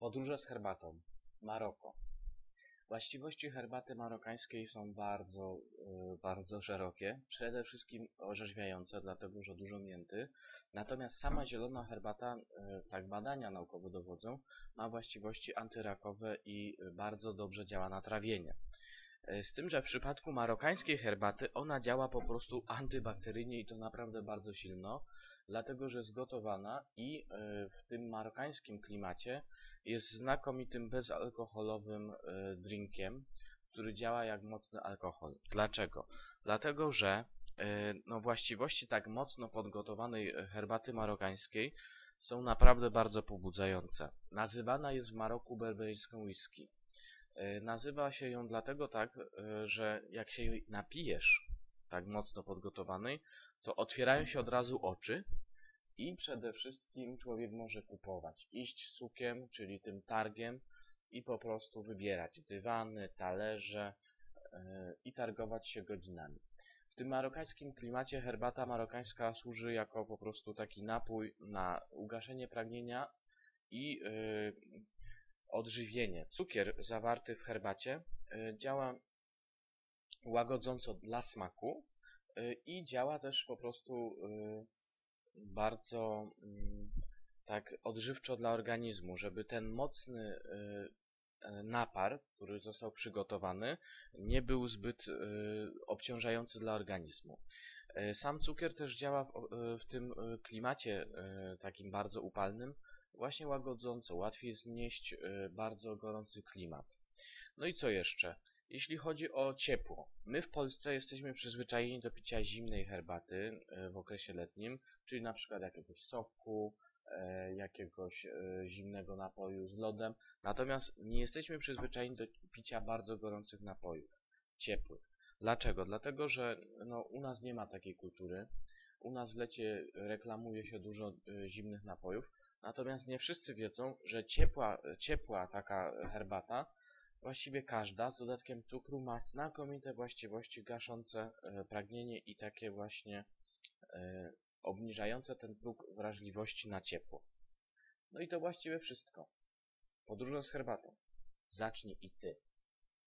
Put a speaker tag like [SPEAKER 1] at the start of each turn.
[SPEAKER 1] Podróże z herbatą. Maroko. Właściwości herbaty marokańskiej są bardzo, e, bardzo szerokie. Przede wszystkim orzeźwiające, dlatego że dużo mięty. Natomiast sama zielona herbata, e, tak badania naukowo dowodzą, ma właściwości antyrakowe i bardzo dobrze działa na trawienie. E, Z tym, że w przypadku marokańskiej herbaty ona działa po prostu antybakteryjnie i to naprawdę bardzo silno, dlatego że jest gotowana i e, w tym marokańskim klimacie jest znakomitym bezalkoholowym e, drinkiem, który działa jak mocny alkohol. Dlaczego? Dlatego, że no, właściwości tak mocno podgotowanej herbaty marokańskiej są naprawdę bardzo pobudzające. Nazywana jest w Maroku berberyjską whisky. E, Nazywa się ją dlatego tak, e, że jak się jej napijesz, tak mocno podgotowanej, to otwierają się od razu oczy i przede wszystkim człowiek może kupować. Iść sukiem, czyli tym targiem i po prostu wybierać dywany, talerze e, i targować się godzinami. W tym marokańskim klimacie herbata marokańska służy jako po prostu taki napój na ugaszenie pragnienia i e, odżywienie. Cukier zawarty w herbacie y, działa łagodząco dla smaku y, i działa też po prostu y, bardzo mm, tak odżywczo dla organizmu, żeby ten mocny e, napar, który został przygotowany, nie był zbyt obciążający dla organizmu. E, Sam cukier też działa w, w tym klimacie e, takim bardzo upalnym, właśnie łagodząco, łatwiej znieść bardzo gorący klimat. No i co jeszcze? Jeśli chodzi o ciepło, my w Polsce jesteśmy przyzwyczajeni do picia zimnej herbaty w okresie letnim, czyli na przykład jakiegoś soku, e, jakiegoś e, zimnego napoju z lodem, natomiast nie jesteśmy przyzwyczajeni do picia bardzo gorących napojów, ciepłych. Dlaczego? Dlatego, że no, u nas nie ma takiej kultury. U nas w lecie reklamuje się dużo y, zimnych napojów, Natomiast nie wszyscy wiedzą, że ciepła, ciepła taka herbata, właściwie każda, z dodatkiem cukru, ma znakomite właściwości gaszące e, pragnienie i takie właśnie e, obniżające ten próg wrażliwości na ciepło. No i to właściwie wszystko. Podróżą z herbatą. Zacznij i ty.